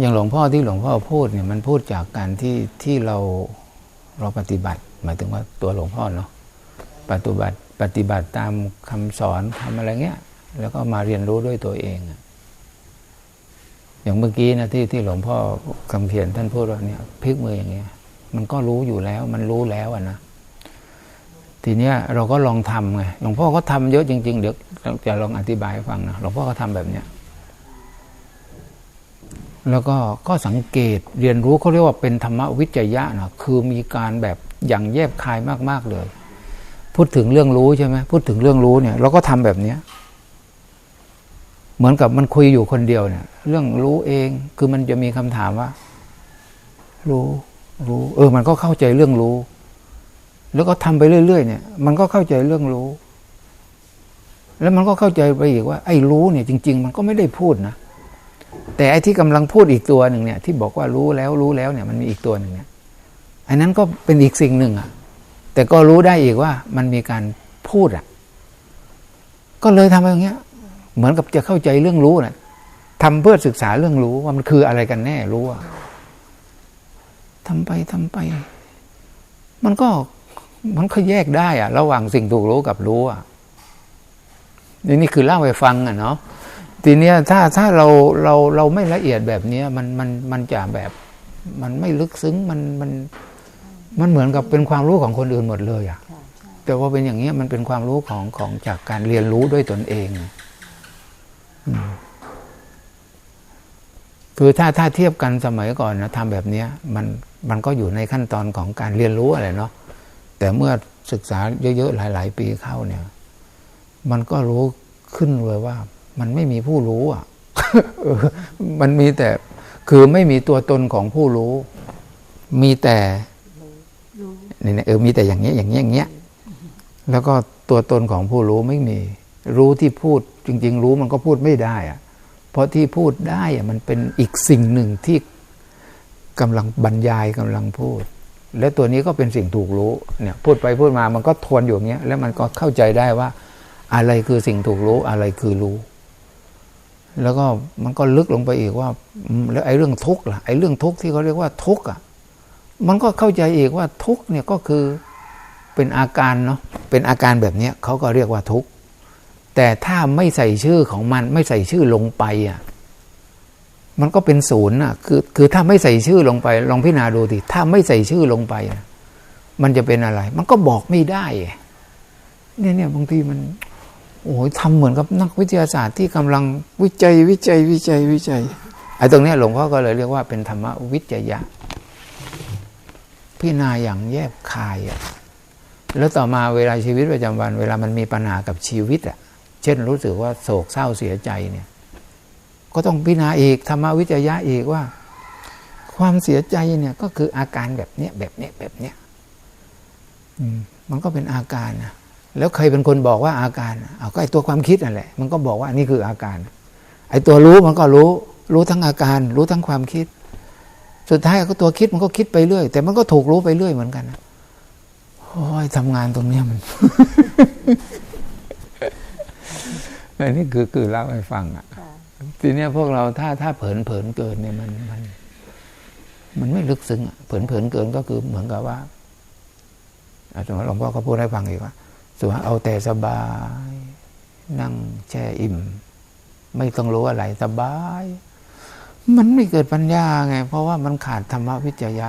อย่างหลวงพ่อที่หลวงพ่อพูดเนี่ยมันพูดจากการที่ที่เราเราปฏิบัติ หมายถึงว่าตัวหลวงพ่อเนาะปฏิบัติปฏิบัติตามคำสอนทำอะไรเงี้ย แล้วก็มาเรียนรู้ด้วยตัวเองอย่างเมื่อกี้นะที่ที่หลวงพ่อคำเขียนท่านพูดว่าเนี่ยพลิกมืออย่างเงี้ย มันก็รู้อยู่แล้ว มันรู้แล้วอะนะทีเนี้ยเราก็ลองทำไงหลวงพ่อก็ทำเยอะจริง ๆ เดี๋ยวจะลองอธิบายให้ฟังนะหลวงพ่อก็ทำแบบเนี้ย แล้วก็ก็สังเกตเรียนรู้เขาเรียกว่าเป็นธรรมวิจยะนะคือมีการแบบอย่างแยบคายมากๆเลย พูดถึงเรื่องรู้ใช่ไหมพูดถึงเรื่องรู้เนี่ยเราก็ทำแบบเนี้ยเหมือนกับมันคุยอยู่คนเดียวเนี่ย เรื่องรู้เองคือมันจะมีคำถามว่า รู้รู้ เออ มันก็เข้าใจเรื่องรู้ แล้วก็ทำไปเรื่อยๆเนี่ย มันก็เข้าใจเรื่องรู้ แล้วมันก็เข้าใจไปอีกว่า ไอ้รู้เนี่ย จริง ๆ มันก็ไม่ได้พูดนะ แต่ไอ้ที่กำลังพูดอีกตัวหนึ่งเนี่ย ที่บอกว่ารู้แล้วรู้แล้วเนี่ยมันมีอีกตัวหนึ่งเนี่ยอันนั้นก็เป็นอีกสิ่งหนึ่งอะแต่ก็รู้ได้อีกว่ามันมีการพูดอะก็เลยทำอย่างเงี้ย เหมือนกับจะเข้าใจเรื่องรู้นะ่ะทำเพื่อศึกษาเรื่องรู้ว่ามันคืออะไรกันแน่รู้อะทำไปทำไป มันก็มันก็แยกได้อะระหว่างสิ่งถูกรู้กับรู้อะนี่นี่คือเล่าไปฟังอะเนาะ ทีเนี้ยถ้าถ้าเราเราเราไม่ละเอียดแบบเนี้ยมันมันมันจะแบบมันไม่ลึกซึ้งมันมันมันเหมือนกับเป็นความรู้ของคนอื่นหมดเลยอะแต่ว่าเป็นอย่างเงี้ยมันเป็นความรู้ของของจากการเรียนรู้ด้วยตนเองคือถ้าถ้าเทียบกันสมัยก่อนนะทำแบบเนี้ยมันมันก็อยู่ในขั้นตอนของการเรียนรู้อะไรเนาะแต่เมื่อศึกษาเยอะๆหลาย ๆ ปีเข้าเนี่ย มันก็รู้ขึ้นเลยว่า มันไม่มีผู้รู้อะมันมีแต่คือไม่มีตัวตนของผู้รู้ มีแต่เนี่ยเออมีแต่อย่างเงี้ยอย่างเงี้ยอย่างเงี้ยแล้วก็ตัวตนของผู้รู้ไม่มี รู้ที่พูดจริง ๆ รู้มันก็พูดไม่ได้อะเพราะที่พูดได้อะมันเป็นอีกสิ่งหนึ่งที่กำลังบรรยายกำลังพูด และตัวนี้ก็เป็นสิ่งถูกรู้เนี่ยพูดไปพูดมามันก็ทวนอยู่เงี้ยแล้วมันก็เข้าใจได้ว่า อะไรคือสิ่งถูกรู้อะไรคือรู้ แล้วก็มันก็ลึกลงไปอีกว่า แล้วไอ้เรื่องทุกข์ล่ะไอ้เรื่องทุกข์ที่เขาเรียกว่าทุกข์อะมันก็เข้าใจอีกว่าทุกข์เนี่ยก็คือเป็นอาการเนาะเป็นอาการแบบเนี้ยเขาก็เรียกว่าทุกข์แต่ถ้าไม่ใส่ชื่อของมันไม่ใส่ชื่อลงไปอะมันก็เป็นศูนย์อะคือคือถ้าไม่ใส่ชื่อลงไป ลองพิจารณาดูดิถ้าไม่ใส่ชื่อลงไป มันจะเป็นอะไร มันก็บอกไม่ได้เนี่ยเนี่ยบางทีมัน โอ้ยทำเหมือนกับนักวิทยาศาสตร์ที่กำลังวิจัยวิจัยวิจัยวิจัยไอ้ตรงนี้หลวงพ่อก็เลยเรียกว่าเป็นธรรมวิจยะพิจารณาอย่างแยบคายอะแล้วต่อมาเวลาชีวิตประจำวัน เวลามันมีปัญหากับชีวิตอะ เช่นรู้สึกว่าโศกเศร้าเสียใจเนี่ย ก็ต้องพิจารณาอีกธรรมวิจยะอีกว่า ความเสียใจเนี่ยก็คืออาการแบบเนี้ยแบบเนี้ยแบบเนี้ยมันก็เป็นอาการนะ แล้วใครเป็นคนบอกว่าอาการเอาก็ไอตัวความคิดนั่นแหละ มันก็บอกว่านี่คืออาการ ไอตัวรู้มันก็รู้ รู้ทั้งอาการ รู้ทั้งความคิด สุดท้ายก็ตัวคิดมันก็คิดไปเรื่อย แต่มันก็ถูกรู้ไปเรื่อยเหมือนกันโอ้ยทำงานตรงนี้มันอันนี้คือคือเล่าให้ฟังอะ ทีนี้พวกเราถ้าถ้าเผินเผินเกินเนี่ยมันมัน มันไม่ลึกซึ้งอะเผินเผินเกินก็คือเหมือนกับว่าอาจารย์หลวงพ่อก็พูดให้ฟังอีกว่า ส่วนเอาแต่สบาย นั่งแช่อิ่ม ไม่ต้องรู้อะไรสบาย มันไม่เกิดปัญญาไง เพราะว่ามันขาดธรรมวิจยะ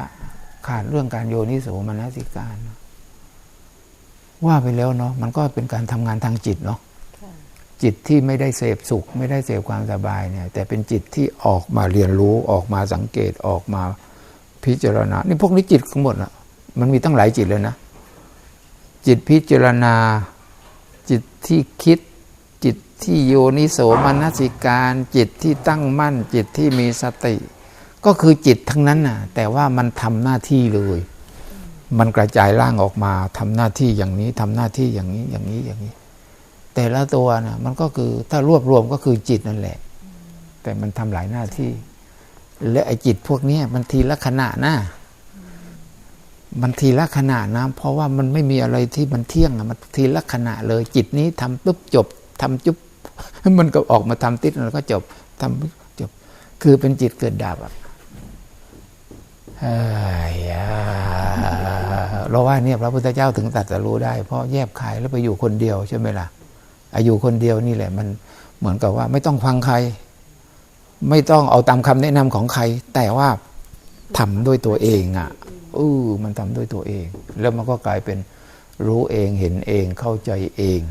ขาดเรื่องการโยนิโสมนสิการ ว่าไปแล้วเนาะมันก็เป็นการทำงานทางจิตเนาะจิตที่ไม่ได้เสพสุข ไม่ได้เสพความสบายเนี่ย แต่เป็นจิตที่ออกมาเรียนรู้ออกมาสังเกตออกมาพิจารณา นี่พวกนี้จิตทั้งหมดอะมันมีตั้งหลายจิตเลยนะ จิตพิจารณา จิตที่คิด จิตที่โยนิโสมนสิการ จิตที่ตั้งมั่น จิตที่มีสติ ก็คือจิตทั้งนั้นน่ะ แต่ว่ามันทำหน้าที่เลย มันกระจายร่างออกมาทำหน้าที่อย่างนี้ทำหน้าที่อย่างนี้อย่างนี้อย่างนี้ แต่ละตัวน่ะมันก็คือถ้ารวบรวมก็คือจิตนั่นแหละ แต่มันทำหลายหน้าที่ และไอ้จิตพวกนี้มันทีละขณะนะ มันทีละขณะนะ เพราะว่ามันไม่มีอะไรที่มันเที่ยงอะมันทีละขณะเลย จิตนี้ทำปุ๊บจบทำจุ๊บมันก็ออกมาทำติดแล้วก็จบทำจบ คือเป็นจิตเกิดดับอะเอ้ยเราว่าเนี่ยพระพุทธเจ้าถึงตัดจะรู้ได้ เพราะแยบขายแล้วไปอยู่คนเดียวใช่ไหมล่ะอายุคนเดียวนี่แหละ มันเหมือนกับว่า ไม่ต้องฟังใคร ไม่ต้องเอาตามคำแนะนำของใคร แต่ว่าทำด้วยตัวเองอะ อือมันทำด้วยตัวเอง แล้วมันก็กลายเป็นรู้เองเห็นเองเข้าใจเอง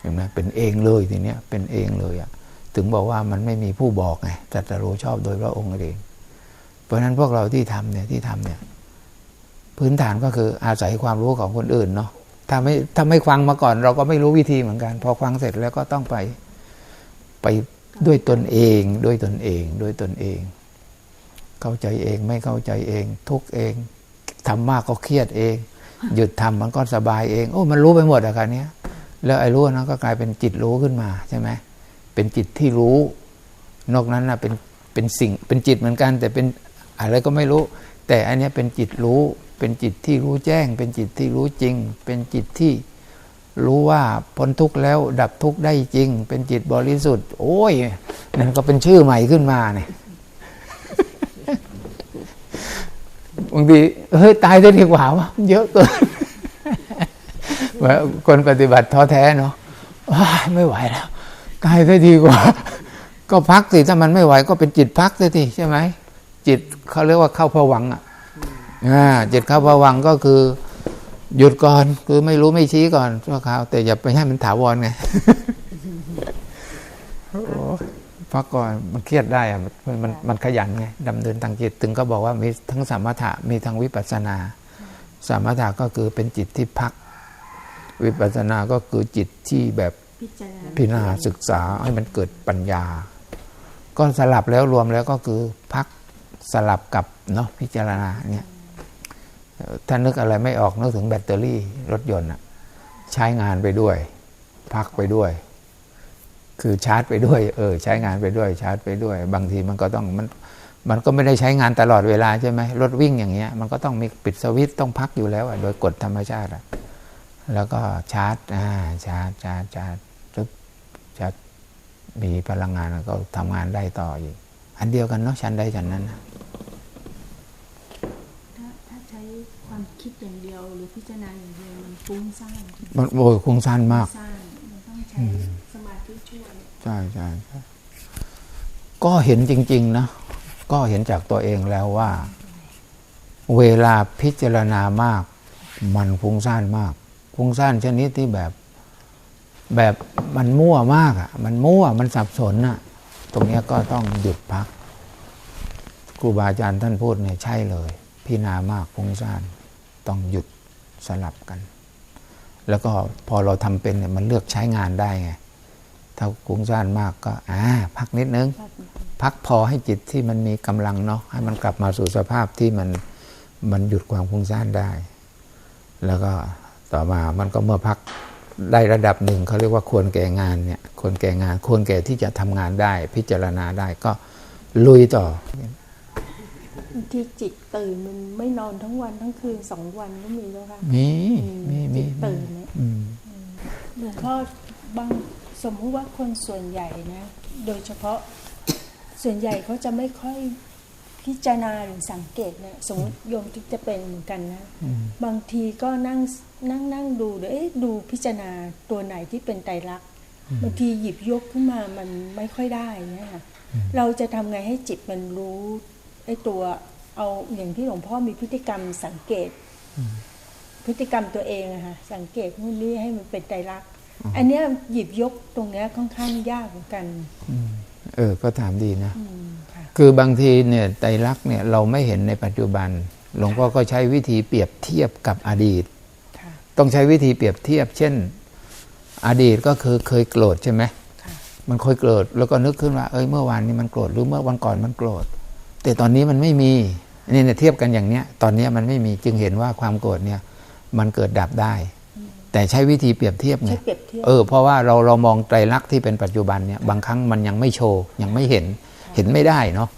เห็นไหมเป็นเองเลยทีเนี้ยเป็นเองเลยอะถึงบอกว่ามันไม่มีผู้บอกไงแตรัสรู้ชอบโดยพระองค์เอง เพราะฉะนั้นพวกเราที่ทำเนี่ยที่ทำเนี่ยพื้นฐานก็คืออาศัยความรู้ของคนอื่นเนาะถ้าไม่ถ้าไม่ฟังมาก่อน เราก็ไม่รู้วิธีเหมือนกัน พอฟังเสร็จแล้วก็ต้องไปไปด้วยตนเองด้วยตนเองด้วยตนเอง เข้าใจเองไม่เข้าใจเอง ทุกเอง ทำมากก็เครียดเอง หยุดทำมันก็สบายเอง โอ้ มันรู้ไปหมดอะการเนี้ย แล้วไอ้รู้นั้นก็กลายเป็นจิตรู้ขึ้นมาใช่ไหมเป็นจิตที่รู้ นอกนั้นนะเป็นเป็นสิ่งเป็นจิตเหมือนกัน แต่เป็นอะไรก็ไม่รู้ แต่อันนี้เป็นจิตรู้ เป็นจิตที่รู้แจ้ง เป็นจิตที่รู้จริง เป็นจิตที่รู้ว่าพ้นทุกข์แล้วดับทุกข์ได้จริง เป็นจิตบริสุทธิ์ โอ้ยนั่นก็เป็นชื่อใหม่ขึ้นมาเนี่ย บางทีเฮ้ยตายจะดีกว่าวะเยอะเกินว่าคนปฏิบัติท้อแท้เนาะไม่ไหวแล้ว ตายจะดีกว่า ก็พักสิถ้ามันไม่ไหวก็เป็นจิตพักสิใช่ไหมจิตเขาเรียกว่าเข้าผวังอะจิตเข้าผวังก็คือ หยุดก่อนคือไม่รู้ไม่ชี้ก่อนชั่วคราวแต่อย่าไปให้มันถาวรไง พักก่อนมันเครียดได้อะมันมันมันขยันไงดำเนินทางจิตถึงก็บอกว่ามีทั้งสมถะมีทั้งวิปัสสนา สมถะก็คือเป็นจิตที่พัก วิปัสสนาก็คือจิตที่แบบพิจารณาพิจารณาศึกษาให้มันเกิดปัญญา ก็สลับแล้วรวมแล้วก็คือพักสลับกับเนาะพิจารณาเนี่ยถ้านึกอะไรไม่ออกนึกถึงแบตเตอรี่รถยนต์อะใช้งานไปด้วย พักไปด้วย คือชาร์จไปด้วย เออ ใช้งานไปด้วยชาร์จไปด้วย บางทีมันก็ต้องมันมันก็ไม่ได้ใช้งานตลอดเวลาใช่ไหมรถวิ่งอย่างเงี้ย มันก็ต้องมีปิดสวิตช์ต้องพักอยู่แล้วอะโดยกฎธรรมชาติอะแล้วก็ชาร์จอ่าชาร์จชาร์จชาร์จจึ๊บชาร์จมีพลังงานก็ทำงานได้ต่ออีก อันเดียวกันเนาะชั้นใดชั้นนั้นนะถ้าถ้าใช้ความคิดอย่างเดียวหรือพิจารณาอย่างเดียวมันฟุ้งซ่านมันโอ้ยคงสั้นมากซ่านมันต้องใช้สมาธิช่วย ใช่ใช่ใช่ก็เห็นจริง ๆ นะ ก็เห็นจากตัวเองแล้วว่า เวลาพิจารณามาก มันฟุ้งซ่านมาก ฟุ้งซ่านชนิดที่แบบแบบมันมั่วมากอะ มันมั่วมันสับสนอะ ตรงเนี้ยก็ต้องหยุดพัก ครูบาอาจารย์ท่านพูดเนี่ยใช่เลยพิจารณามากฟุ้งซ่านต้องหยุดสลับกัน แล้วก็พอเราทำเป็นเนี่ยมันเลือกใช้งานได้ไง ถ้ากุ้งซ่านมากก็อ่าพักนิดนึง พักพอให้จิตที่มันมีกำลังเนาะให้มันกลับมาสู่สภาพที่มันมันหยุดความฟุ้งซ่านได้ แล้วก็ต่อมามันก็เมื่อพักได้ระดับหนึ่งเขาเรียกว่าควรแก่งานเนี่ยควรแก่งานควรแก่ที่จะทำงานได้ พิจารณาได้ก็ลุยต่อบางทีจิตตื่นมันไม่นอนทั้งวันทั้งคืนสองวันก็มีแล้วค่ะมีมีมีจิตตื่นเนี่ยอืมหลวงพ่อบาง สมมุติว่าคนส่วนใหญ่นะ โดยเฉพาะส่วนใหญ่เขาจะไม่ค่อยพิจารณาหรือสังเกตนะสมมติโยมที่จะเป็นเหมือนกันนะ บางทีก็นั่งนั่งนั่งดูเดี๋ยวเอ๊ะดูพิจารณาตัวไหนที่เป็นไตรลักษณ์บางทีหยิบยกขึ้นมามันไม่ค่อยได้เนี่ยค่ะเราจะทำไงให้จิตมันรู้ไอ้ตัวเอาอย่างที่หลวงพ่อมีพฤติกรรมสังเกต พฤติกรรมตัวเองอะค่ะสังเกตนู่นนี่ให้มันเป็นไตรลักษณ์ อันเนี้ยหยิบยกตรงเนี้ยค่อนข้างยากเหมือนกันเออ ก็ถามดีนะอืมค่ะคือบางทีเนี่ยไตรลักษณ์เนี่ยเราไม่เห็นในปัจจุบัน หลวงพ่อก็ใช้วิธีเปรียบเทียบกับอดีตค่ะต้องใช้วิธีเปรียบเทียบ เช่น อดีตก็คือเคยโกรธใช่ไหมค่ะมันเคยโกรธแล้วก็นึกขึ้นว่าเอ้ยเมื่อวานนี้มันโกรธหรือเมื่อวันก่อนมันโกรธ แต่ตอนนี้มันไม่มีนี่เนี่ยเทียบกันอย่างเนี้ย ตอนเนี้ยมันไม่มีจึงเห็นว่าความโกรธเนี่ย มันเกิดดับได้ แต่ใช้วิธีเปรียบเทียบไงใช้เปรียบเทียบเออเพราะว่าเราเรามองไตรลักษณ์ที่เป็นปัจจุบันเนี่ยบางครั้งมันยังไม่โชว์ยังไม่เห็นเห็นไม่ได้เนาะ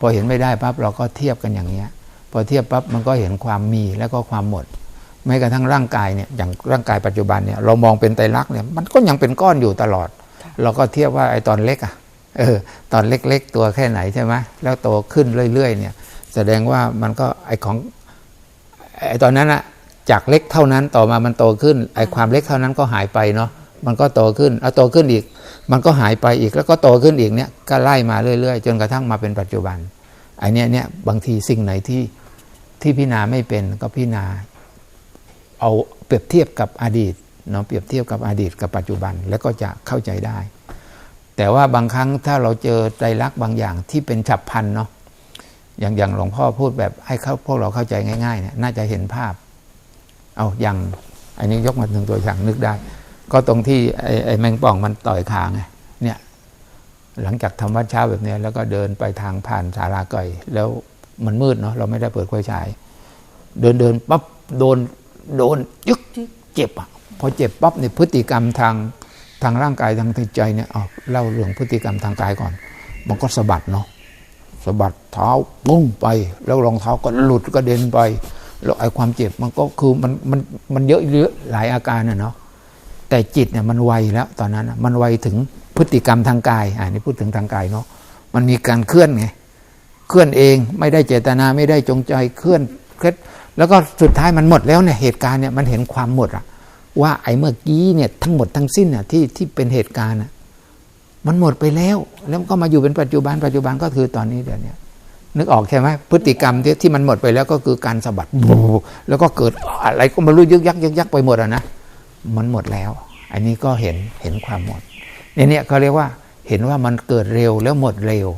พอเห็นไม่ได้ปั๊บเราก็เทียบกันอย่างเนี้ยพอเทียบปั๊บมันก็เห็นความมีแล้วก็ความหมดแม้กระทั่งร่างกายเนี่ยอย่างร่างกายปัจจุบันเนี่ยเรามองเป็นไตรลักษณ์เนี่ยมันก็ยังเป็นก้อนอยู่ตลอด เราก็เทียบว่าไอ้ตอนเล็กอะเออตอนเล็กๆ ตัวแค่ไหนใช่ไหมแล้วโตขึ้นเรื่อยๆเนี่ยแสดงว่ามันก็ไอของไอตอนนั้นอะ จากเล็กเท่านั้นต่อมามันโตขึ้นไอความเล็กเท่านั้นก็หายไปเนาะมันก็โตขึ้นเอาโตขึ้นอีก มันก็หายไปอีกแล้วก็โตขึ้นอีกเนี่ยก็ไล่มาเรื่อย ๆ จนกระทั่งมาเป็นปัจจุบันไอเนี้ยเนี่ยบางทีสิ่งไหนที่ที่พิจารณาไม่เป็นก็พิจารณาเอาเปรียบเทียบกับอดีตเนาะเปรียบเทียบกับอดีตกับปัจจุบันแล้วก็จะเข้าใจได้ แต่ว่าบางครั้งถ้าเราเจอใจรักบางอย่างที่เป็นฉับพันเนาะอย่างอย่างหลวงพ่อพูดแบบให้เขาพวกเราเข้าใจง่ายๆเนี่ยน่าจะเห็นภาพ เอาอย่างอันนี้ยกมาถึงตัวอย่างนึกได้ ก็ตรงที่ไอ้ไอแมงป่องมันต่อยขาไงเนี่ยหลังจากทำวัดเช้าแบบนี้แล้วก็เดินไปทางผ่านศาลาก่ยแล้วมันมืดเนาะเราไม่ได้เปิดไฟฉาย เดินเดินปั๊บโดนโดนยึกเจ็บอะพอเจ็บปั๊บเนี่ยพฤติกรรมทางทางร่างกายทางใจเนี่ยเอาเล่าเรื่องพฤติกรรมทางกายก่อน มันก็สะบัดเนาะสะบัดเท้าปุ้งไป แล้วรองเท้าก็หลุดก็เด็นไป แล้วไอ้ความเจ็บมันก็คือมันมันมันเยอะเยอะหลายอาการนะเนาะแต่จิตเนี่ยมันไวแล้วตอนนั้นมันไวถึงพฤติกรรมทางกายอ่านี่พูดถึงทางกายเนาะมันมีการเคลื่อนไงเคลื่อนเองไม่ได้เจตนาไม่ได้จงใจเคลื่อนเคลื่อนแล้วก็สุดท้ายมันหมดแล้วเนี่ยเหตุการณ์เนี่ยมันเห็นความหมดอะว่าไอ้เมื่อกี้เนี่ยทั้งหมดทั้งสิ้นน่ะที่ที่เป็นเหตุการณ์อะมันหมดไปแล้ว แล้วก็มาอยู่เป็นปัจจุบันปัจจุบันก็คือตอนนี้เดี๋ยวนี้ นึกออกใช่ไหมพฤติกรรมที่ที่มันหมดไปแล้วก็คือการสะบัดบูแล้วก็เกิดอะไรก็ไม่รู้ยึกยักยึกยักไปหมดอะนะมันหมดแล้ว อันนี้ก็เห็นเห็นความหมดเนี่ยเนี่ยเขาเรียกว่าเห็นว่ามันเกิดเร็วแล้วหมดเร็ว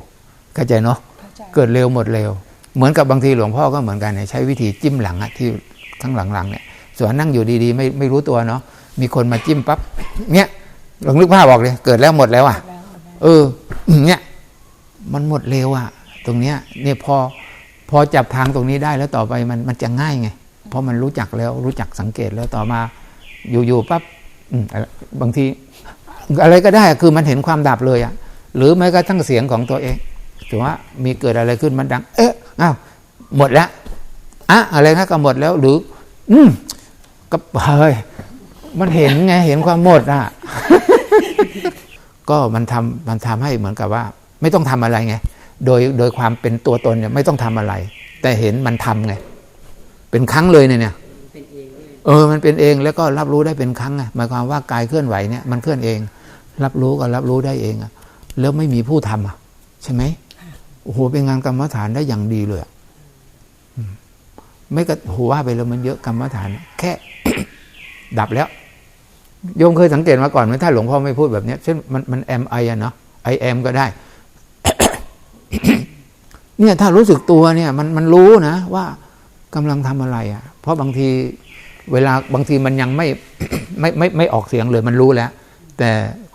เข้าใจเนาะเข้าใจเกิดเร็วหมดเร็ว เหมือนกับบางทีหลวงพ่อก็เหมือนกันเนี่ยใช้วิธีจิ้มหลังอะที่ข้างหลังๆเนี่ยส่วนนั่งอยู่ดีๆ ไม่ไม่รู้ตัวเนาะมีคนมาจิ้มปั๊บเนี่ยลองนึกภาพบอกเลย เกิดแล้วหมดแล้วอะแล้วหมดแล้วเออเนี่ยมันหมดเร็วอะ ตรงเนี้ยเนี่ยพอพอจับทางตรงนี้ได้แล้วต่อไปมันมันจะง่ายไง เพราะมันรู้จักแล้วรู้จักสังเกตแล้วต่อมาอยู่ๆปั๊บอืมบางที อะไรก็ได้คือมันเห็นความดับเลยอะหรือแม้กระทั่งเสียงของตัวเองถือว่ามีเกิดอะไรขึ้นมันดัง เอ๊ะอ้าวหมดแล้วอะอะไรนะก็หมดแล้วหรือ อืมก็เฮ้ยมันเห็นไงเห็นความหมดอะก็มันทำมันทำให้เหมือนกับว่า ไม่ต้องทำอะไรไง โดยโดยความเป็นตัวตนเนี่ยไม่ต้องทำอะไร แต่เห็นมันทำไง เป็นครั้งเลยเนี่ยเนี่ยเออ มันเป็นเองแล้วก็รับรู้ได้เป็นครั้งไงหมายความว่ากายเคลื่อนไหวเนี่ยมันเคลื่อนเอง รับรู้ก็รับรู้ได้เองอะแล้วไม่มีผู้ทำอะ ใช่ไหมโอ้โหเป็นงานกรรมฐานได้อย่างดีเลยไม่ก็โหว่าไปแล้วมันเยอะกรรมฐาน แค่ ดับแล้วโยมเคยสังเกตมาก่อนไหมถ้าหลวงพ่อไม่พูดแบบนี้เช่นมันมันแอมไออะเนาะไอแอมก็ได้ เนี่ยถ้ารู้สึกตัวเนี่ยมันมันรู้นะ ว่ากำลังทำอะไรอะ่ะ เพราะบางทีเวลาบางทีมันยังไม่ไม่ไม่ไม่ออกเสียงเลยมันรู้แล้ว แต่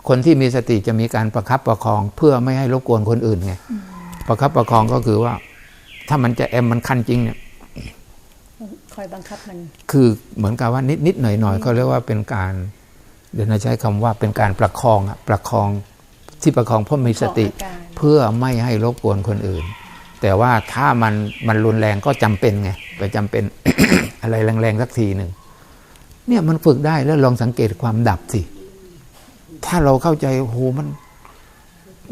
คนที่มีสติจะมีการประคับประคองเพื่อไม่ให้รบกวนคนอื่นไงประคับประคองก็คือว่า ถ้ามันจะแอมมันคันจริงเนี่ยคอยบังคับมัน คือเหมือนกับว่านิดนิดหน่อยหน่อยเขาเรียกว่าเป็นการ เดี๋ยวนะใช้คำว่าเป็นการประคองอะประคอง ที่ประคองเพราะมีสติประคองอาการเพื่อไม่ให้รบกวนคนอื่น แต่ว่าถ้ามันมันรุนแรงก็จำเป็นไงไปจำเป็นอะไรแรงๆสักทีหนึ่งเนี่ยมันฝึกได้แล้วลองสังเกตความดับสิ ถ้าเราเข้าใจโอ้โหมัน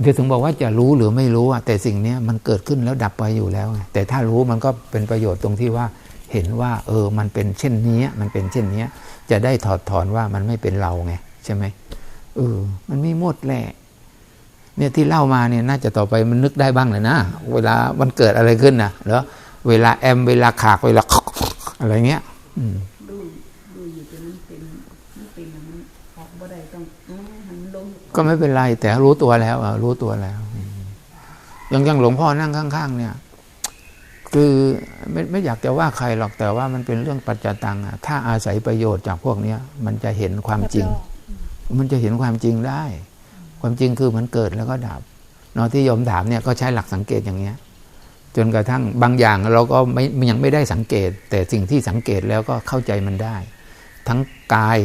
เดี๋ยวถึงบอกว่าจะรู้หรือไม่รู้อะแต่สิ่งเนี้ยมันเกิดขึ้นแล้วดับไปอยู่แล้วไงแต่ถ้ารู้มันก็เป็นประโยชน์ตรงที่ว่าเห็นว่า เออมันเป็นเช่นนี้มันเป็นเช่นเนี้ยจะได้ถอดถอนว่ามันไม่เป็นเราไงใช่ไหมเออมันไม่หมดแหละ เนี่ยที่เล่ามาเนี่ยน่าจะต่อไปมันนึกได้บ้างเลยนะเวลามันเกิดอะไรขึ้นนะเหรอเวลาแอมเวลาขากเวลาอะไรเงี้ยก็ไม่เป็นไรแต่รู้ตัวแล้วอะรู้ตัวแล้วอย่างอย่างหลวงพ่อนั่งข้าง ๆ เนี่ย คือไม่ไม่อยากจะว่าใครหรอกแต่ว่ามันเป็นเรื่องปัจจตังอะถ้าอาศัยประโยชน์จากพวกเนี้ย มันจะเห็นความจริง มันจะเห็นความจริงได้ ความจริงคือมันเกิดแล้วก็ดับเนาะที่โยมถามเนี่ยก็ใช้หลักสังเกตอย่างเงี้ยจนกระทั่งบางอย่างเราก็ไม่ยังไม่ได้สังเกต แต่สิ่งที่สังเกตแล้วก็เข้าใจมันได้ ทั้งกาย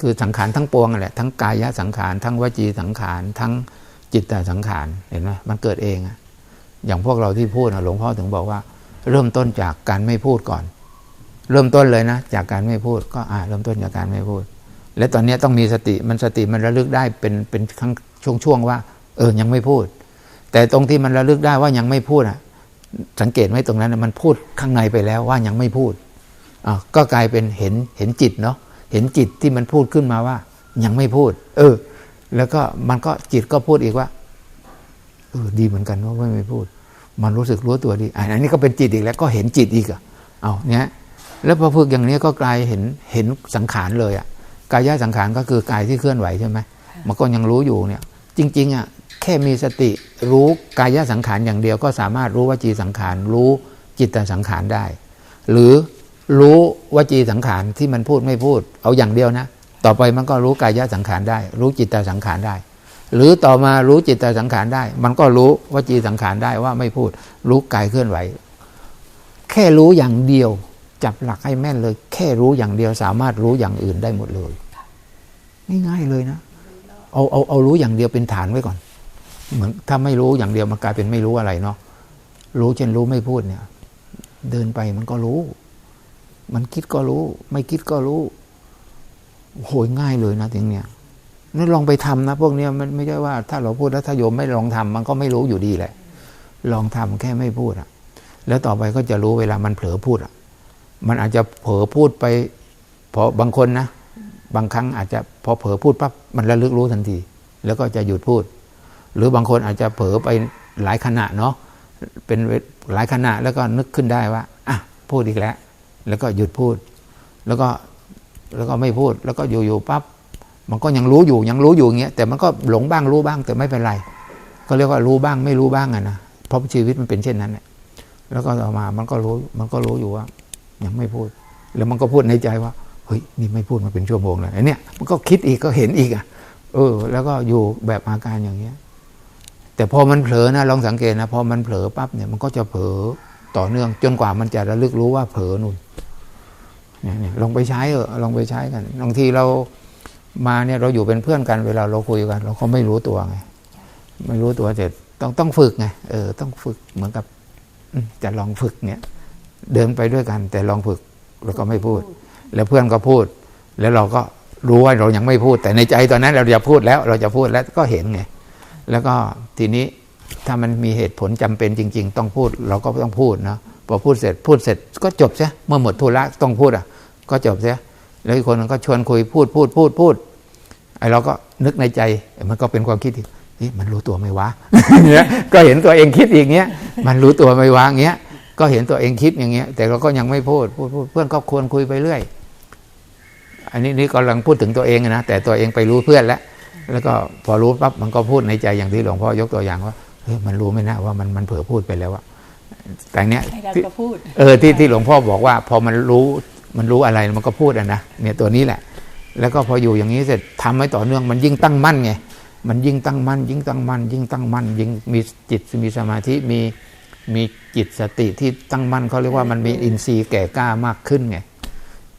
คือสังขารทั้งปวงนั่นแหละทั้งกายสังขารทั้งวจีสังขารทั้งจิตตสังขารเห็นไหมมันเกิดเองอะอย่างพวกเราที่พูดอะหลวงพ่อถึงบอกว่า เริ่มต้นจากการไม่พูดก่อน เริ่มต้นเลยนะ จากการไม่พูดก็อ่าเริ่มต้นจากการไม่พูด และตอนนี้ต้องมีสติมันสติมันระลึกได้เป็นเป็นครั้งช่วงๆว่า เออยังไม่พูด แต่ตรงที่มันระลึกได้ว่ายังไม่พูดอะ สังเกตไหมตรงนั้นน่ะมันพูดข้างในไปแล้วว่ายังไม่พูดอะก็กลายเป็นเห็นเห็นจิตเนาะเห็นจิตที่มันพูดขึ้นมาว่า ยังไม่พูด เออ แล้วก็มันก็จิตก็พูดอีกว่าเออดีเหมือนกันว่าไม่ไม่พูด มันรู้สึกรู้ตัวดีอันนี้ก็เป็นจิตอีกแล้วก็เห็นจิตอีกอะเอาเนี้ยแล้วพอฝึกอย่างนี้ก็กลายเห็นเห็นสังขารเลยอะ กายสังขารก็คือกายที่เคลื่อนไหวใช่ไหมมันก็ยังรู้อยู่เนี่ย จริงๆอะแค่มีสติรู้กายสังขารอย่างเดียว ก็สามารถรู้วจีสังขาร รู้จิตสังขารได้ หรือรู้วจีสังขารที่มันพูดไม่พูด เอาอย่างเดียวนะ ต่อไปมันก็รู้กายสังขารได้ รู้จิตสังขารได้ หรือต่อมารู้จิตสังขารได้ มันก็รู้วจีสังขารได้ว่าไม่พูด รู้กายเคลื่อนไหว แค่รู้อย่างเดียว จับหลักให้แม่นเลย แค่รู้อย่างเดียวสามารถรู้อย่างอื่นได้หมดเลยง่ายๆเลยนะเอาเอาเอารู้อย่างเดียวเป็นฐานไว้ก่อน เหมือนถ้าไม่รู้อย่างเดียวมันกลายเป็นไม่รู้อะไรเนาะรู้เช่นรู้ไม่พูดเนี่ย เดินไปมันก็รู้ มันคิดก็รู้ ไม่คิดก็รู้โหยง่ายเลยนะถึงเนี่ยนั่นลองไปทำนะ พวกเนี้ยมันไม่ใช่ว่า ถ้าเราพูดแล้วถ้าโยมไม่ลองทำมันก็ไม่รู้อยู่ดีแหละ ลองทำแค่ไม่พูดอะแล้วต่อไปก็จะรู้เวลามันเผลอพูดอะ มันอาจจะเผลอพูดไปพอบางคนนะ บางครั้งอาจจะพอเผลอพูดปั๊บมันระลึกรู้ทันที แล้วก็จะหยุดพูด หรือบางคนอาจจะเผลอไปหลายขณะเนาะเป็นหลายขณะแล้วก็นึกขึ้นได้ว่าอะพูดอีกแล้ว แล้วก็หยุดพูด แล้วก็แล้วก็ไม่พูดแล้วก็อยู่ๆปั๊บมันก็ยังรู้อยู่ยังรู้อยู่อย่างเงี้ยแต่มันก็หลงบ้างรู้บ้างแต่ไม่เป็นไร ก็เรียกว่ารู้บ้างไม่รู้บ้างอะนะเพราะชีวิตมันเป็นเช่นนั้นแหละแล้วก็ต่อมามันก็รู้มันก็รู้อยู่ว่า ยังไม่พูด แล้วมันก็พูดในใจว่าเฮ้ยนี่ไม่พูดมาเป็นชั่วโมงแล้วไอ้นี่ยมันก็คิดอีกก็เห็นอีกอะ เออ แล้วก็อยู่แบบอาการอย่างเงี้ย แต่พอมันเผลอนะลองสังเกตนะพอมันเผลอปั๊บเนี่ยมันก็จะเผลอต่อเนื่องจนกว่ามันจะระลึกรู้ว่าเผลอนู่นเนี่ยเนี่ยลองไปใช้เออลองไปใช้กันบางทีเรามาเนี่ยเราอยู่เป็นเพื่อนกันเวลาเราคุยกัน เราก็ไม่รู้ตัวไง ไม่รู้ตัวเสร็จต้องต้องฝึกไงเออต้องฝึกเหมือนกับจะลองฝึกเนี่ย เดินไปด้วยกัน แต่ลองฝึกเราก็ไม่พูด แล้วเพื่อนก็พูด แล้วเราก็รู้ว่าเรายังไม่พูด แต่ในใจตอนนั้นเราจะพูดแล้ว เราจะพูดแล้วก็เห็นไงแล้วก็ทีนี้ถ้ามันมีเหตุผลจำเป็นจริง ๆ ต้องพูด เราก็ต้องพูดเนาะพอพูดเสร็จพูดเสร็จก็จบเสียเมื่อหมดธุระต้องพูดอะ ก็จบเสียแล้วอีกคนนึงก็ชวนคุยพูดพูดพูดพูดไอ้เราก็นึกในใจมันก็เป็นความคิดอีกนี่มันรู้ตัวไหมวะเนี้ยก็เห็นตัวเองคิดอย่างเงี้ยมันรู้ตัวไหมวะเงี้ย ก็เห็นตัวเองคิดอย่างเงี้ย แต่เราก็ยังไม่พูดพูดพูดเพื่อนก็ควรคุยไปเรื่อย อันนี้นี่กำลังพูดถึงตัวเองนะแต่ตัวเองไปรู้เพื่อนแล้วแล้วก็พอรู้ปั๊บมันก็พูดในใจอย่างที่หลวงพ่อยกตัวอย่างว่าเฮ้ยมันรู้ไหมนะว่ามันมันเผลอพูดไปแล้วอะแต่เนี้ยให้เราที่ก็พูดเออที่ที่หลวงพ่อบอกว่า พอมันรู้มันรู้อะไรมันก็พูดอะนะเนี่ยตัวนี้แหละ แล้วก็พออยู่อย่างนี้เสร็จทำให้ต่อเนื่องมันยิ่งตั้งมั่นไงมันยิ่งตั้งมั่นยิ่งตั้งมั่นยิ่งตั้งมั่นยิ่งมีจิตมีสมาธิมี มีจิตสติที่ตั้งมั่นเขาเรียกว่ามันมีอินทรีย์แก่กล้ามากขึ้นไง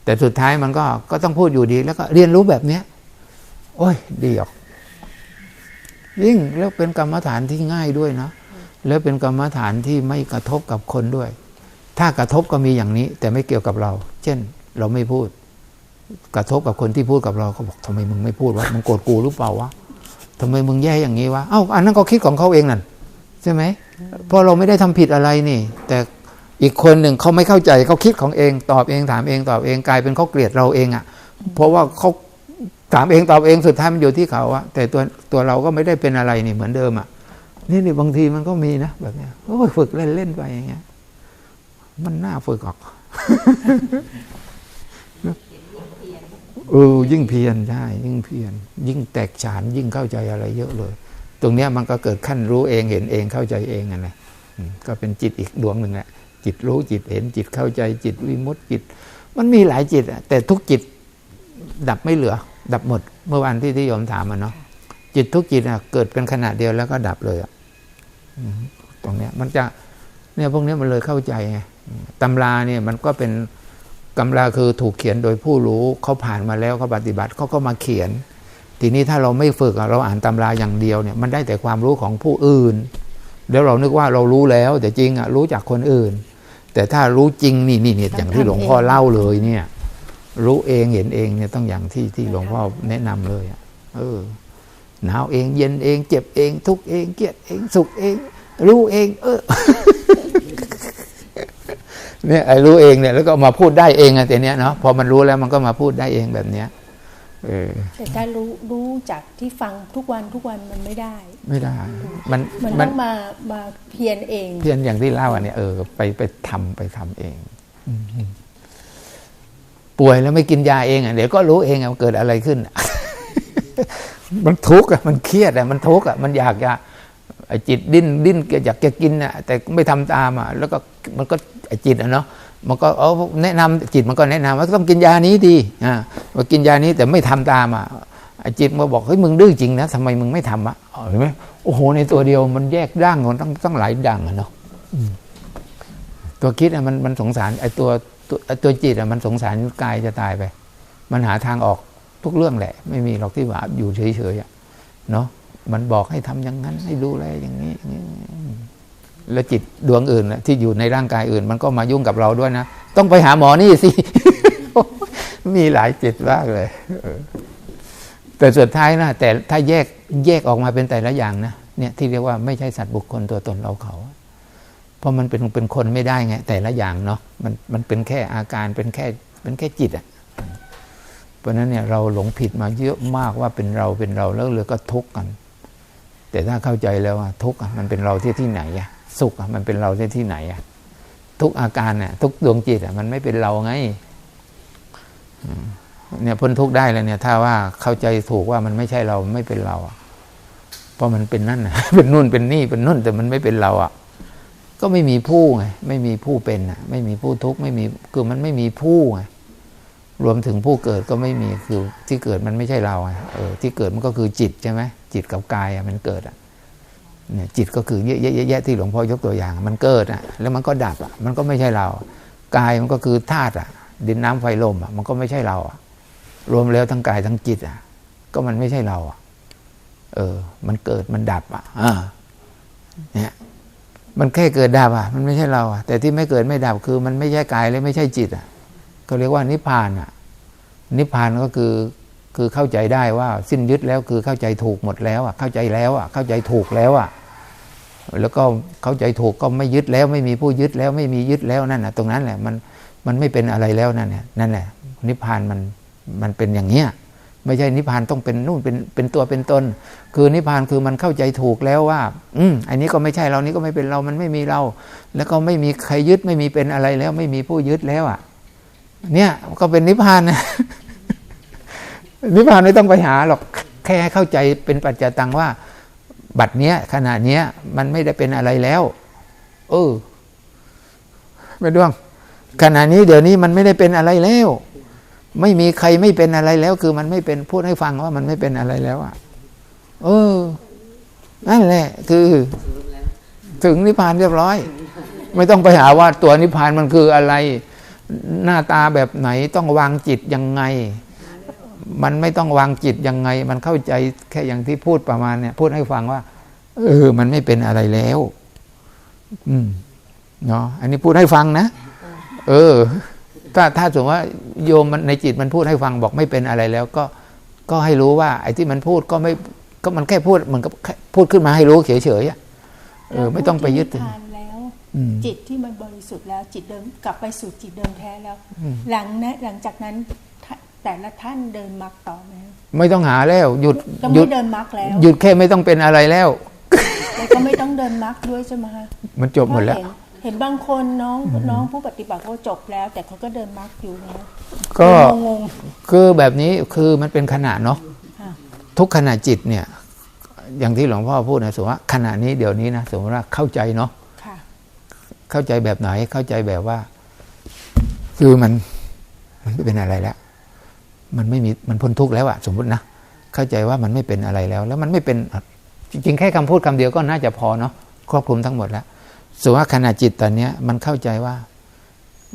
แต่สุดท้ายมันก็ก็ต้องพูดอยู่ดี แล้วก็เรียนรู้แบบเนี้ย โอ้ย ดีออกยิ่งแล้วเป็นกรรมฐานที่ง่ายด้วยนะแล้วเป็นกรรมฐานที่ไม่กระทบกับคนด้วย ถ้ากระทบก็มีอย่างนี้ แต่ไม่เกี่ยวกับเรา เช่น เราไม่พูด กระทบกับคนที่พูดกับเราเขาบอกทำไมมึงไม่พูดวะมึงโกรธกูหรือเปล่าวะทำไมมึงแย่อย่างนี้วะเอ้าอันนั้นก็คิดของเขาเองนั่น ใช่ไหมเพราะเราไม่ได้ทำผิดอะไรนี่ แต่อีกคนหนึ่งเขาไม่เข้าใจเขาคิดของเอง ตอบเองถามเองตอบเองกลายเป็นเขาเกลียดเราเองอะ่ะ เพราะว่าเขาถามเองตอบเองสุดท้ายมันอยู่ที่เขาอะแต่ตัวตัวเราก็ไม่ได้เป็นอะไรนี่เหมือนเดิมอะนี่นี่บางทีมันก็มีนะแบบเนี้ยโอ้ยฝึกเล่นเล่นไปอย่างเงี้ยมันน่าฝึกออกเออยิ่งเพียรใช่ยิ่งเพียรยิ่งแตกฉานยิ่งเข้าใจอะไรเยอะเลย ตรงเนี้ยมันก็เกิดขั้นรู้เองเห็นเองเข้าใจเองนั่นะก็เป็นจิตอีกดวงหนึ่งแหละจิตรู้จิตเห็นจิตเข้าใจจิตวิมุตติจิต มันมีหลายจิตอะแต่ทุกจิตดับไม่เหลือ ดับหมด เมื่อวันที่ที่โยมถามมันเนาะจิตทุกจิตอะเกิดเป็นขณะเดียวแล้วก็ดับเลยอะตรงเนี้ยมันจะเนี่ยพวกเนี้ยมันเลยเข้าใจไงตำราเนี่ยมันก็เป็นตำราคือถูกเขียนโดยผู้รู้เขาผ่านมาแล้วเขาปฏิบัติเขาก็มาเขียน ทีนี้ถ้าเราไม่ฝึกเราอ่านตำราอย่างเดียวเนี่ยมันได้แต่ความรู้ของผู้อื่น แล้วเรานึกว่าเรารู้แล้วแต่จริงอะรู้จากคนอื่น แต่ถ้ารู้จริงนี่นี่เนี่ยอย่างที่หลวงพ่อเล่าเลยเนี่ย รู้เองเห็นเองเนี่ยต้องอย่างที่ที่หลวงพ่อแนะนำเลยอะเออหนาวเองเย็นเอง เจ็บเอง ทุกข์เองเกลียดเองสุขเอง รู้เอง เออเนี่ยไอ้รู้เองเนี่ยแล้วก็มาพูดได้เองอะแต่เนี้ยเนาะพอมันรู้แล้วมันก็มาพูดได้เองแบบเนี้ย แต่ถ้ารู้รู้จากที่ฟังทุกวันทุกวันมันไม่ได้ ไม่ได้ มันมันมัต้นองมามาเพียรเอง เพียนอย่างที่เล่าอันเนี้ยเออไปไปทำไปทำเองอืมป่วยแล้วไม่กินยาเองอะเดี๋ยวก็รู้เองอะว่าเกิดอะไรขึ้น มันทุกข์อะมันเครียดอะมันทุกข์อะมันอยากจะไอ้จิตดิ้นดิ้นอยากจะกินอะแต่ไม่ทำตามอะแล้วก็มันก็ไอ้จิตอะเนาะ มันก็เอาแนะนำจิตมันก็แนะนำว่าต้องกินยานี้ดีอ่าว่ากินยานี้แต่ไม่ทำตามอะไอจิตมาบอกเฮ้ยมึงดื้อจริงนะทำไมมึงไม่ทำอะอ๋อเห็นไหมโอ้โห ในตัวเดียวมันแยกร่างมันต้องต้องหลายดังอะเนาะอืมตัวคิดอะมันมันสงสารไอ้ตัวตัวตัวจิตอะมันสงสารกายจะตายไป มันหาทางออกทุกเรื่องแหละ ไม่มีหรอกที่ว่าอยู่เฉยๆอะเนาะมันบอกให้ทำอย่างนั้นให้ดูแลอย่างนี้อย่างนี้ แล้วจิตดวงอื่นที่อยู่ในร่างกายอื่น มันก็มายุ่งกับเราด้วยนะ ต้องไปหาหมอนี่สิ มีหลายจิตมากเลยแต่สุดท้ายนะแต่ถ้าแยกแยกออกมาเป็นแต่ละอย่างนะเนี่ยที่เรียกว่าไม่ใช่สัตว์บุคคลตัวตนเราเขา เพราะมันเป็นเป็นคนไม่ได้ไงแต่ละอย่างเนาะมันมันเป็นแค่อาการเป็นแค่เป็นแค่จิตอะเพราะนั้นเนี่ยเราหลงผิดมาเยอะมากว่าเป็นเราเป็นเราแล้วเลยก็ทุกข์กัน แต่ถ้าเข้าใจแล้วว่าทุกข์อะมันเป็นเราที่ที่ไหนอะ สุขมันเป็นเราที่ที่ไหนอะทุกอาการเนี่ยทุกดวงจิตอะมันไม่เป็นเราไงเนี่ยพ้นทุกได้แล้วเนี่ย ถ้าว่าเข้าใจถูกว่ามันไม่ใช่เราไม่เป็นเราอะเพราะมันเป็นนั่นเป็นนู่นเป็นนี่เป็นนู่นแต่มันไม่เป็นเราอะก็ไม่มีผู้ไงไม่มีผู้เป็นอะไม่มีผู้ทุกข์ไม่มีคือมันไม่มีผู้ไงรวมถึงผู้เกิดก็ไม่มีคือที่เกิดมันไม่ใช่เราไงเออที่เกิดมันก็คือจิตใช่ไหมจิตกับกายอะมันเกิดอะ เนี่ยจิตก็คือเยอะๆที่หลวงพ่อยกตัวอย่าง มันเกิดอะแล้วมันก็ดับอะมันก็ไม่ใช่เรา กายมันก็คือธาตุอะ ดินน้ำไฟลมอะมันก็ไม่ใช่เราอะรวมแล้วทั้งกายทั้งจิตอะก็มันไม่ใช่เราอะเออ มันเกิดมันดับอะอ่าเนี่ยมันแค่เกิดดับอะ มันไม่ใช่เราอะแต่ที่ไม่เกิดไม่ดับคือ มันไม่ใช่กายและไม่ใช่จิตอะก็เรียกว่านิพพานอะ นิพพานก็คือคือเข้าใจได้ว่า สิ้นยึดแล้วคือเข้าใจถูกหมดแล้วอะเข้าใจแล้วอะเข้าใจถูกแล้วอะ แล้วก็เข้าใจถูกก็ไม่ยึดแล้ว ไม่มีผู้ยึดแล้วไม่มียึดแล้วนั่นน่ะตรงนั้นแหละมันมันไม่เป็นอะไรแล้วนั่นแหละนั่นแหละนิพพานมันมันเป็นอย่างเนี้ยไม่ใช่นิพพานต้องเป็นนู่นเป็นเป็นตัวเป็นตน คือนิพพานคือมันเข้าใจถูกแล้วว่า อืมอันนี้ก็ไม่ใช่เรานี้ก็ไม่เป็นเรามันไม่มีเรา แล้วก็ไม่มีใครยึดไม่มีเป็นอะไรแล้ว ไม่มีผู้ยึดแล้วอะ เนี่ยก็เป็นนิพพานนะนิพพานไม่ต้องไปหาหรอกแค่เข้าใจเป็นปัจจตังว่า บัดเนี้ยขณะเนี้ยมันไม่ได้เป็นอะไรแล้ว เออไม่ด้วงขณะนี้เดี๋ยวนี้มันไม่ได้เป็นอะไรแล้ว ไม่มีใครไม่เป็นอะไรแล้ว คือมันไม่เป็นพูดให้ฟังว่ามันไม่เป็นอะไรแล้วอะเออนั่นแหละ คือ ถึงนิพพานเรียบร้อย ไม่ต้องไปหาว่าตัวนิพพานมันคืออะไร หน้าตาแบบไหนต้องวางจิตยังไง มันไม่ต้องวางจิตยังไง มันเข้าใจแค่อย่างที่พูดประมาณเนี่ย พูดให้ฟังว่า เออ มันไม่เป็นอะไรแล้ว อืมเนาะอันนี้พูดให้ฟังนะเออ ถ้าถ้าสมมติว่าโยมมันในจิตมันพูดให้ฟังบอกไม่เป็นอะไรแล้ว ก็ก็ให้รู้ว่า ไอ้ที่มันพูดก็ไม่ ก็มันแค่พูดเหมือนกับแค่พูดขึ้นมาให้รู้เฉยๆอะเออ ไม่ต้องไปยึดแล้วผู้ที่นิพพานแล้วอืมจิตที่มันบริสุทธิ์แล้วจิตเดิมกลับไปสู่จิตเดิมแท้แล้ว หลังนะหลังจากนั้นท่า แต่ละท่านเดินมรรคต่อไหมไม่ต้องหาแล้ว หยุดก็หยุไม่ดเดินมรรคแล้ว หยุดแค่ไม่ต้องเป็นอะไรแล้ว แล้วก็ไม่ต้องเดินมรรคด้วยใช่ไหมคะมันจบหมดแล้วเพราะเนเห็นบางคนน้องน้องผู้ปฏิบัติเขาจบแล้ว แต่เขาก็เดินมรรคอยู่นะก็งงคือแบบนี้คือมันเป็นขณะเนาะๆค่ะทุกขณะจิตเนี่ย อย่างที่หลวงพ่อพูดนะสมมติว่าขณะนี้เดี๋ยวนี้นะสมมติว่าเข้าใจเนาะค่ะ เข้าใจแบบไหนเข้าใจแบบว่า คือมัน มันไม่เป็นอะไรแล้ว มันไม่มีมันพ้นทุกข์แล้วอะสมมตินะเข้าใจว่ามันไม่เป็นอะไรแล้ว แล้วมันไม่เป็นจริงๆแค่คำพูดคำเดียวก็น่าจะพอเนาะครอบคลุมทั้งหมดแล้วส่วนว่าขณะจิตตอนเนี้ยมันเข้าใจว่า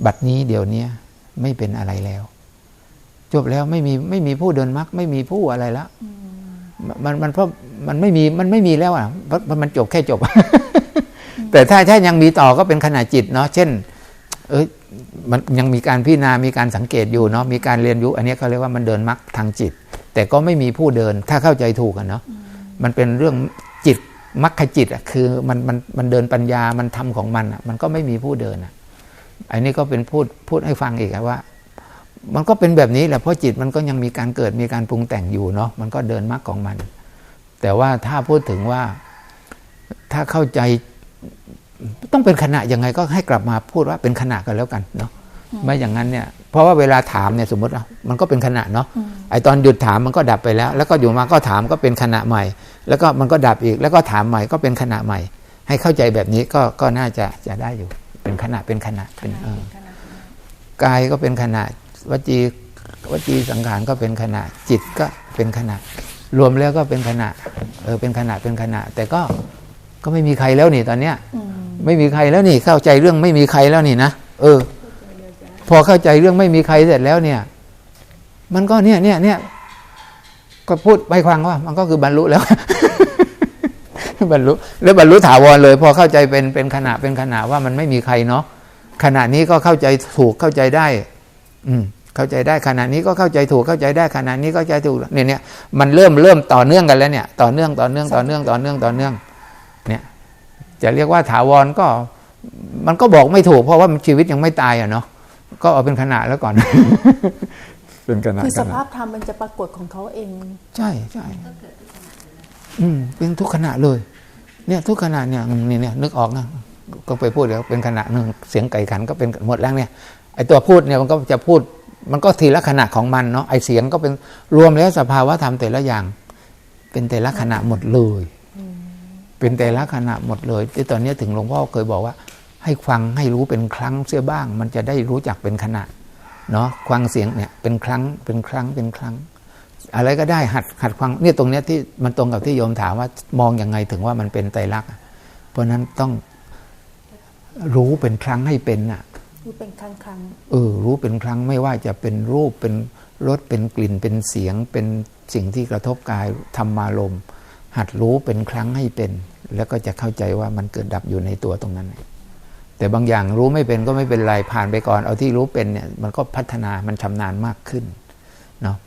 บัดนี้เดี๋ยวนี้ไม่เป็นอะไรแล้ว จบแล้วไม่มีไม่มีผู้เดินมรรคไม่มีผู้อะไรแล้วมันมันเพราะมันไม่มีมันไม่มีแล้วอะเพราะเพราะมันจบแค่จบ แต่ถ้าถ้ายังมีต่อก็เป็นขณะจิตเนาะเช่น เอ้ย มันยังมีการพิจารณา มีการสังเกตอยู่เนาะ มีการเรียนรู้ อันนี้เขาเรียกว่ามันเดินมรรคทางจิต แต่ก็ไม่มีผู้เดิน ถ้าเข้าใจถูกอะเนาะ มันเป็นเรื่องจิตมรรคจิตอะคือมันมันมันเดินปัญญา มันทำของมันอะมันก็ไม่มีผู้เดินอะอันนี้ก็เป็นพูดพูดให้ฟังอีกว่า มันก็เป็นแบบนี้แหละ เพราะจิตมันก็ยังมีการเกิด มีการปรุงแต่งอยู่เนาะ มันก็เดินมรรคของมัน แต่ว่าถ้าพูดถึงว่า ถ้าเข้าใจ ต้องเป็นขณะยังไงก็ให้กลับมาพูดว่าเป็นขณะกันแล้วกันเนาะไม่อย่างนั้นเนี่ยเพราะว่าเวลาถามเนี่ยสมมติว่ามันก็เป็นขณะเนาะไอตอนหยุดถามมันก็ดับไปแล้ว แล้วก็อยู่มาก็ถามก็เป็นขณะใหม่ แล้วก็มันก็ดับอีก แล้วก็ถามใหม่ก็เป็นขณะใหม่ ให้เข้าใจแบบนี้ก็ก็น่าจะจะได้อยู่ เป็นขณะเป็นขณะเป็นเออขณะกายก็เป็นขณะวจีวจีสังขารก็เป็นขณะจิตก็เป็นขณะ รวมแล้วก็เป็นขณะเออเป็นขณะเป็นขณะ แต่ก็ก็ไม่มีใครแล้วนี่ตอนเนี้ยอืม ไม่มีใครแล้วนี่เข้าใจเรื่องไม่มีใครแล้วนี่นะเออ พอเข้าใจเรื่องไม่มีใครเสร็จแล้วเนี่ย มันก็เนี่ยเนี่ยเนี่ยก็พูดไปฟังว่า มันก็คือบรรลุแล้ว บรรลุ แล้วบรรลุถาวรเลย พอเข้าใจเป็นเป็นขณะเป็นขณะว่ามันไม่มีใครเนาะขณะนี้ก็เข้าใจถูกเข้าใจได้ อืมเข้าใจได้ขณะนี้ก็เข้าใจถูกเข้าใจได้ขณะนี้ก็เข้าใจถูกเนี่ยเนี่ยมันเริ่มเริ่มต่อเนื่องกันแล้วเนี่ย ต่อเนื่องต่อเนื่องต่อเนื่องต่อเนื่องต่อเนื่อง จะเรียกว่าถาวรก็มันก็บอกไม่ถูก เพราะว่าชีวิตยังไม่ตายอะเนาะก็เอาเป็นขณะแล้วก่อน เป็นขณะคือขสณะภาพธรรมมันจะปรากฏของเขาเอง ใช่ใช่อืมเป็นทุกขณะเลย เนี่ย ทุกขณะเนี่ยอืมนี่เนี่ยนึกออกนะก็ไปพูดเดี๋ยวเป็นขณะหนึ่งเสียงไก่ขันก็เป็นหมดแล้วเนี่ยไอตัวพูดเนี่ยมันก็จะพูด มันก็ทีละขณะของมันเนาะไอเสียงก็เป็นรวมแล้วสภาวะธรรมแต่ละอย่าง เป็นแต่ละขณะหมดเลย เป็นแต่ละขณะหมดเลย ที่ตอนนี้ถึงหลวงพ่อเคยบอกว่า ให้ฟังให้รู้เป็นครั้งเสียบ้าง มันจะได้รู้จักเป็นขณะเนาะฟังเสียงเนี่ยเป็นครั้งเป็นครั้งเป็นครั้ง อะไรก็ได้หัดหัดฟังเนี่ยตรงเนี้ยที่มันตรงกับที่โยมถามว่ามองยังไงถึงว่ามันเป็นไตรลักษณ์อะเพราะฉะนั้นต้องรู้เป็นครั้งให้เป็นอะคือเป็นครั้งครั้งเออรู้เป็นครั้งไม่ว่าจะเป็นรูปเป็นรสเป็นกลิ่นเป็นเสียงเป็นสิ่งที่กระทบกายธรรมารมณ์หัดรู้เป็นครั้งให้เป็น แล้วก็จะเข้าใจว่ามันเกิดดับอยู่ในตัวตรงนั้น แต่บางอย่างรู้ไม่เป็นก็ไม่เป็นไรผ่านไปก่อน เอาที่รู้เป็นเนี่ยมันก็พัฒนามันชำนาญมากขึ้นเนาะ